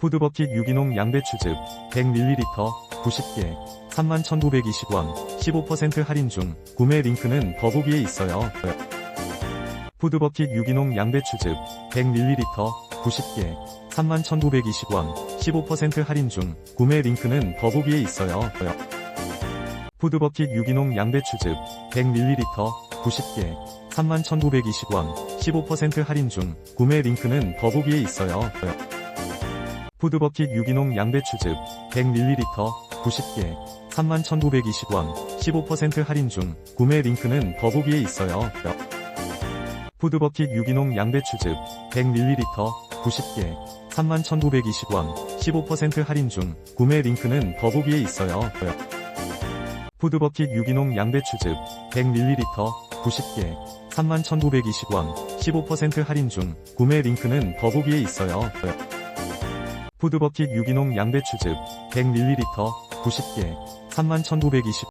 푸드버킷 유기농 양배추즙 100ml 90개 31,920원 15% 할인 중 구매 링크는 더보기에 있어요. 푸드버킷 유기농 양배추즙 100ml 90개 31,920원 15% 할인 중 구매 링크는 더보기에 있어요. 푸드버킷 유기농 양배추즙 100ml 90개 31,920원 15% 할인 중 구매 링크는 더보기에 있어요. 푸드버킷 유기농 양배추즙 100ml 90개 31,920원 15% 할인 중 구매 링크는 더보기에 있어요. 푸드버킷 유기농 양배추즙 100ml 90개 31,920원 15% 할인 중 구매 링크는 더보기에 있어요. 푸드버킷 유기농 양배추즙 100ml 90개 31,920원 15% 할인 중 구매 링크는 더보기에 있어요. 푸드버킷 유기농 양배추즙 100ml 90개 31,920